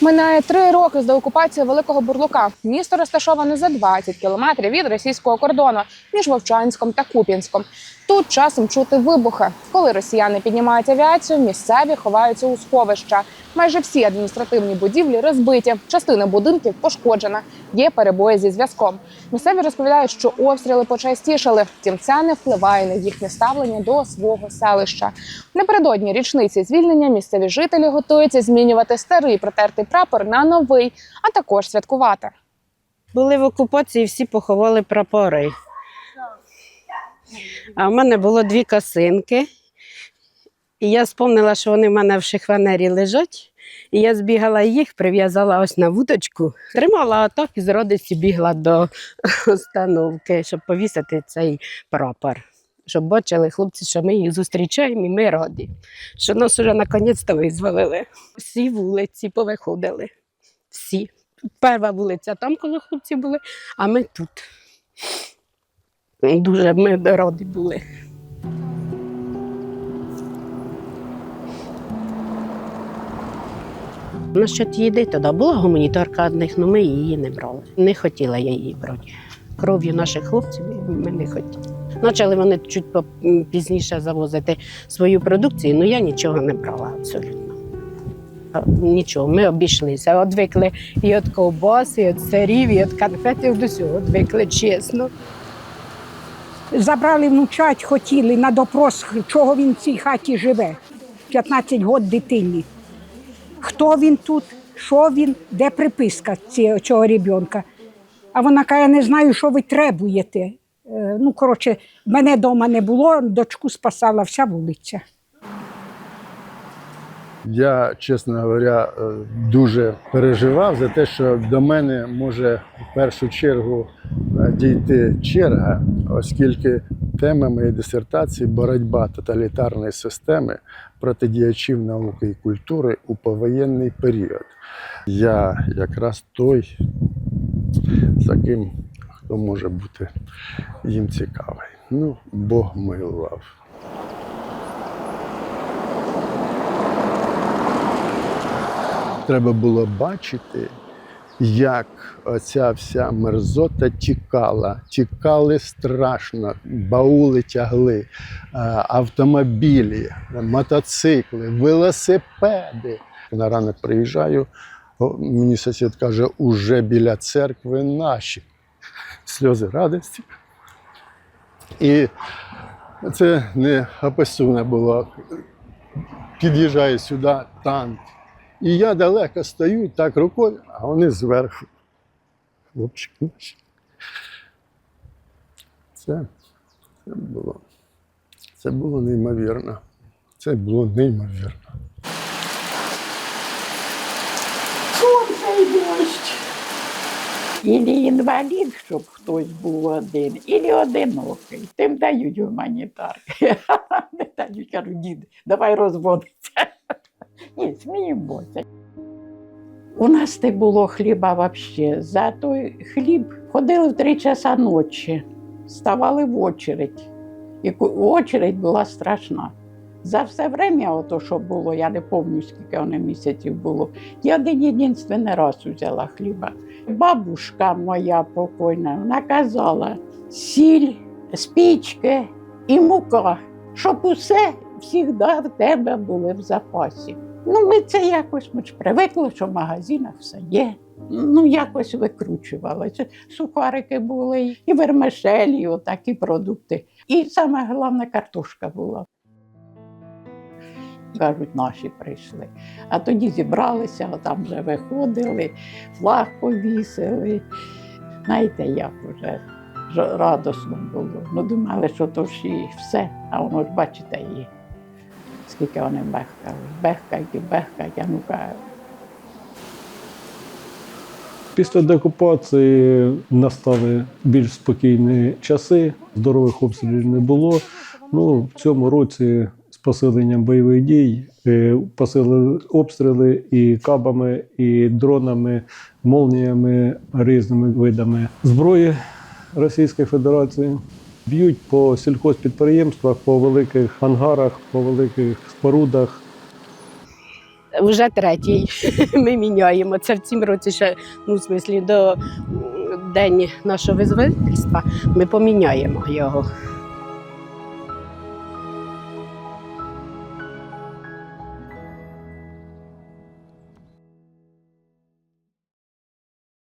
Минає три роки з деокупації Великого Бурлука. Місто розташоване за 20 кілометрів від російського кордону між Вовчанськом та Куп'янськом. Тут часом чути вибухи. Коли росіяни піднімають авіацію, місцеві ховаються у сховища. Майже всі адміністративні будівлі розбиті, частина будинків пошкоджена. Є перебої зі зв'язком. Місцеві розповідають, що обстріли почастішали. Втім, це не впливає на їхнє ставлення до свого селища. Напередодні річниці звільнення місцеві жителі готуються змінювати старий протертий прапор на новий, а також святкувати. Були в окупації, всі поховали прапори. А в мене було дві косинки. І я спомнила, що вони в мене в шихванері лежать. І я збігала їх, прив'язала ось на вудочку, тримала а так і з радості бігла до установки, щоб повісити цей прапор. Щоб бачили хлопці, що ми їх зустрічаємо і ми раді, що нас вже наконець-то визволили. Всі вулиці повиходили. Всі. Перша вулиця там, коли хлопці були, а ми тут. Дуже ми раді були. Насчет їди тоді була гуманітарка одних, але ми її не брали. Не хотіла я її брати. Кров'ю наших хлопців ми не хотіли. Почали вони чуть пізніше завозити свою продукцію, але я нічого не брала абсолютно. Нічого, ми обійшлися. Одвикли і від ковбас, і від сирів, і від конфетів до всього. Одвикли чесно. Забрали внучать, хотіли на допрос, чого він в цій хаті живе. 15 років дитині. Хто він тут, що він, де приписка ці- цього ребенка. А вона каже, я не знаю, що ви требуєте. Е, Ну, коротше, мене вдома не було, дочку спасала вся вулиця. Я, чесно говоря, е, дуже переживав за те, що до мене може в першу чергу е, дійти черга, оскільки тема моєї дисертації боротьба тоталітарної системи проти діячів науки і культури у повоєнний період. Я якраз той, за ким хто може бути їм цікавий. Ну, Бог милував. Треба було бачити, як оця вся мерзота тікала. Тікали страшно, баули тягли, е, автомобілі, мотоцикли, велосипеди. На ранок приїжджаю, мені сусід каже, уже біля церкви наші. Сльози радості. І це не описуване було. Під'їжджає сюди танк. І я далеко стою так рукою, а вони зверху. Хлопчики наші. Це, це було. Це було неймовірно. Це було неймовірно. Сонце дощ. Ілі інвалід, щоб хтось був один, ілі одинокий. Тим дають гуманітарки. Не дають, кажуть, дід, давай розводиться. Ні, сміємося. У нас не було хліба взагалі. За той хліб ходили в три часа ночі, ставали в очередь. І очередь була страшна. За все время, ото, що було, я не пам'ятаю, скільки воно місяців було. Я один єдинственний раз взяла хліба. Бабушка моя покойна, вона казала, сіль, спічки і мука, щоб усе завжди в тебе були в запасі. Ну, ми це якось ми ж привикли, що в магазинах все є. Ну, якось викручувалося. Сухарики були, і вермишелі, і отакі продукти. І саме головне картошка була. Кажуть, наші прийшли. А тоді зібралися, а там вже виходили, флаг повісили. Знаєте, як вже радосно було. Ну, думали, що то ж і все, а воно ж бачите її. Скільки бехкали. Бехкають і бехкають, а ну-ка. Після деокупації настали більш спокійні часи, здорових обстрілів не було. Ну, в цьому році з посиленням бойових дій е, посилили обстріли і кабами, і дронами, молніями, різними видами зброї Російської Федерації. Б'ють по сільхозпідприємствах, по великих ангарах, по великих спорудах. Вже третій. Ми міняємо. Це в цім році ще, ну, в смислі, до день нашого визвольства ми поміняємо його.